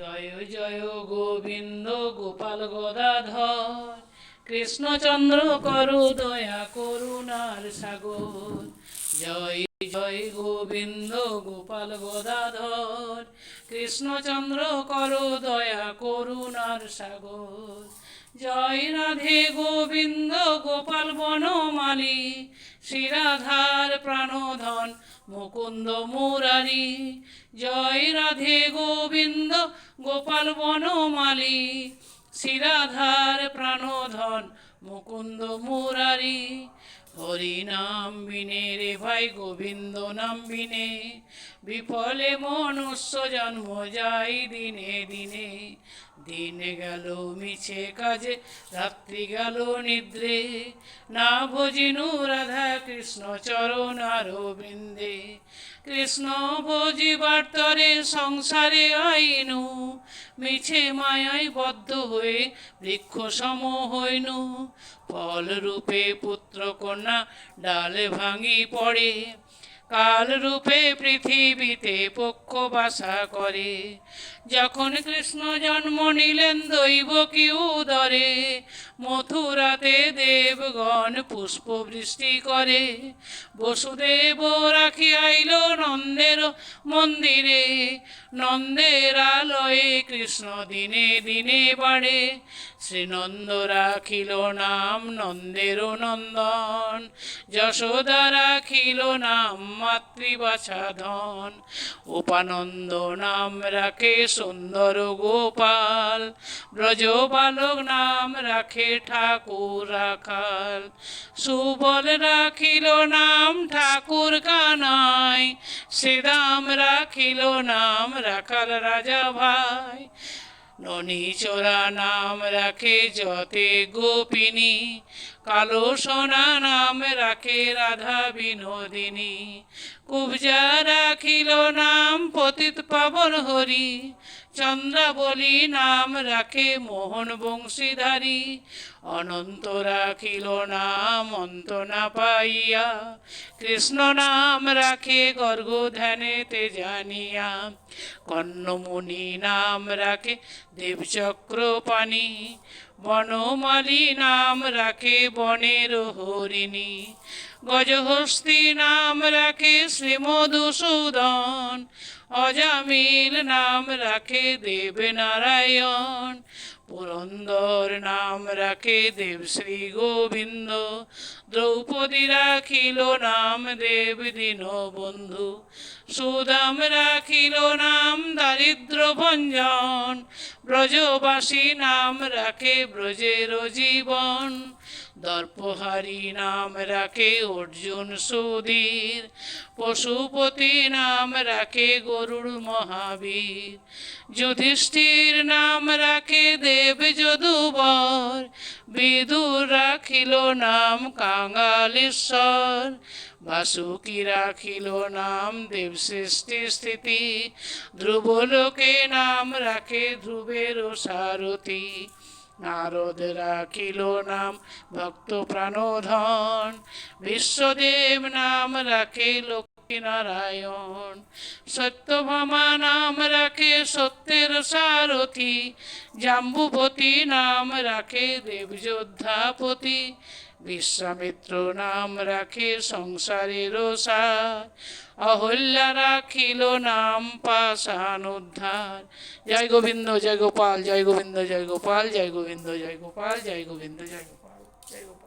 জয় জয় গোবিন্দ গোপাল গদাধর। কৃষ্ণচন্দ্র করু দয়া করুণার সাগর। জয় জয় গোবিন্দ গোপাল গদাধর। কৃষ্ণচন্দ্র করু দয়া করুণার সাগর। জয় রাধে গোবিন্দ গোপাল বনমালী। শ্রীরাধার প্রাণধন মুকুন্দ মুরারি। জয় রাধে গোবিন্দ গোপাল বনমালী শিরাধার প্রাণধন মুকুন্দ মুরারি। হরি নাম বিনে রে ভাই গোবিন্দ নাম বিনে। বিফলে মনুষ্য জন্ম যাই দিনে দিনে। দিন গেল, মিছে কাজে, রাত্রি গেল নিদ্রে। না ভজিনু রাধা কৃষ্ণ চরণ বৃন্দে। কৃষ্ণ ভজিবার তরে সংসারে আইনু। মিছে মায়ায় বদ্ধ হয়ে বৃক্ষ সম হইনু। ফল রূপে পুত্র কন্যা ডালে ভাঙি পড়ে। কাল রূপে পৃথিবীতে পক্ষ বাসা করে। যখন কৃষ্ণ জন্ম নিলেন দৈব কি উদরে মথুরাতে দেবগণ পুষ্প বৃষ্টি করে। বসুদেব রাখি আইল নন্দের মন্দিরে। নন্দের আলয়ে কৃষ্ণ দিনে দিনে বাড়ে। শ্রীনন্দ রাখিল নাম নন্দের নন্দন। যশোদা রাখিল নাম মাতৃবাছা ধন। উপানন্দ নাম রাখে সুন্দর গোপাল। ব্রজ বালক নাম রাখে ঠাকুর রাখাল সুবল রাখিল নাম ঠাকুর কানাই শ্রীরাম রাখিল নাম রাখাল রাজা ভাই। ননী চোরা নাম রাখে যতে গোপিনী, কালো সোনা নাম রাখে রাধা বিনোদিনী। কুবজা রাখিল নাম পতিত পাবন হরি চন্দ্রাবলী নাম রাখে মোহন বংশীধারী। অনন্ত রাখিল নাম, অন্ত না পাইয়া। কৃষ্ণ নাম রাখে গর্গ ধ্যানেতে জানিয়া। কর্ণমণি নাম রাখে দেবচক্র পানি বনমালী নাম রাখে বনের হরিণী। গজহস্তি নাম রাখে শ্রীমধুসূদন। অজামিল নাম রাখে দেবনারায়ণ। পুরন্দর নাম রাখে দেব শ্রী গোবিন্দ। দ্রৌপদী রাখিল নাম দেব দীন বন্ধু। সুদাম রাখিল নাম দারিদ্র ভঞ্জন। ব্রজবাসী নাম রাখে ব্রজের জীবন। দর্পহারি নাম রাখে অর্জুন সুধীর, পশুপতি নাম রাখে গরুড় মহাবীর। যুধিষ্ঠির নাম রাখে দেব যদুবর, বিদুর রাখিল নাম কাঙ্গালেশ্বর বাসুকি রাখিল নাম দেব সৃষ্টি স্থিতি, ধ্রুবলোকে নাম রাখে ধ্রুবের সারথী। নারদ রাখিল নাম, ভক্ত প্রাণধন। বিশ্বদেব নাম রাখে লক্ষ্মীনারায়ণ সত্যভামা নাম রাখে সত্যের সারথী। জাম্বুপতি নাম রাখে দেবযোদ্ধাপতি। বিশ্বামিত্র নাম রাখে সংসারের সার অহল্যা রাখিল নাম পাশান উদ্ধার। জয় গোবিন্দ, জয় গোপাল, জয় গোবিন্দ, জয় গোপাল, জয় গোবিন্দ, জয় গোপাল, জয় গোবিন্দ, জয় গোপাল জয় গোপাল।